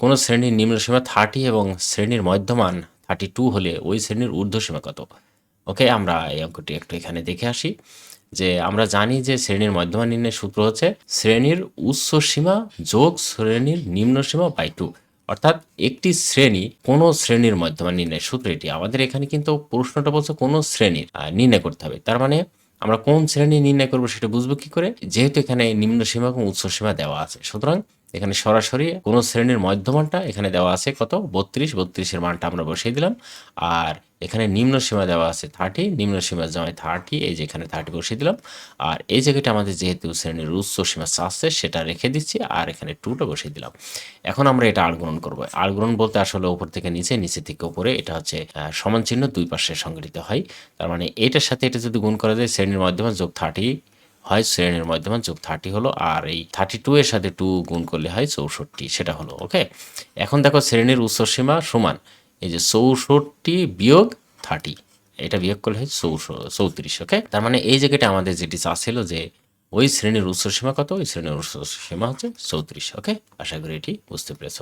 কোনো শ্রেণির নিম্নসীমা থার্টি এবং শ্রেণির মধ্যমান থার্টি টু হলে ওই শ্রেণির ঊর্ধ্বসীমা কত? ওকে আমরা এই অঙ্কটি একটু এখানে দেখে আসি যে আমরা জানি যে শ্রেণির মধ্যমান নির্ণয়ের সূত্র হচ্ছে শ্রেণির উচ্চ সীমা যোগ শ্রেণির নিম্ন সীমা বাই টু অর্থাৎ একটি শ্রেণি কোন শ্রেণির মধ্যমান নির্ণয়ের সূত্র, এটি আমাদের এখানে কিন্তু প্রশ্নটা বলছে কোন শ্রেণির নির্ণয় করতে হবে। তার মানে আমরা কোন শ্রেণি নির্ণয় করব সেটা বুঝব কি করে? যেহেতু এখানে নিম্ন সীমা এবং উচ্চ সীমা দেওয়া আছে, সুতরাং এখানে সরাসরি কোন শ্রেণির মধ্যমানটা এখানে দেওয়া আছে কত? বত্রিশ। বত্রিশের মানটা আমরা বসিয়ে দিলাম। আর এখানে নিম্ন সীমা দেওয়া আছে থার্টি নিম্ন সীমা জমায় থার্টি এই যে এখানে থার্টি বসিয়ে দিলাম। আর এই জায়গাটা আমাদের যেহেতু শ্রেণির উচ্চ সীমা চাচ্ছে সেটা রেখে দিচ্ছি। আর এখানে টুটা বসিয়ে দিলাম। এখন আমরা এটা আলগ্রহণ করব। আলগ্রহণ বলতে আসলে উপর থেকে নিচে নিচে থেকে উপরে। এটা হচ্ছে সমান চিহ্ন দুই পাশে সংগঠিত হয়। তার মানে এটার সাথে এটা যদি গুণ করা যায়, শ্রেণির মাধ্যমে যোগ থার্টি হয়, শ্রেণির মধ্যমান যোগ থার্টি হলো, আর এই থার্টি টু এর সাথে টু গুণ করলে হয় চৌষট্টি, সেটা হলো ওকে এখন দেখো শ্রেণির উচ্চ সীমা সমান, এই যে চৌষট্টি বিয়োগ থার্টি এটা বিয়োগ করলে হয় চৌষ, চৌত্রিশ ওকে তার মানে এই জায়গাটা আমাদের যেটি চাচ্ছিল যে ওই শ্রেণির উচ্চ সীমা কত? ওই শ্রেণির উচ্চ সীমা হচ্ছে চৌত্রিশ ওকে আশা করি এটি বুঝতে পেরেছ।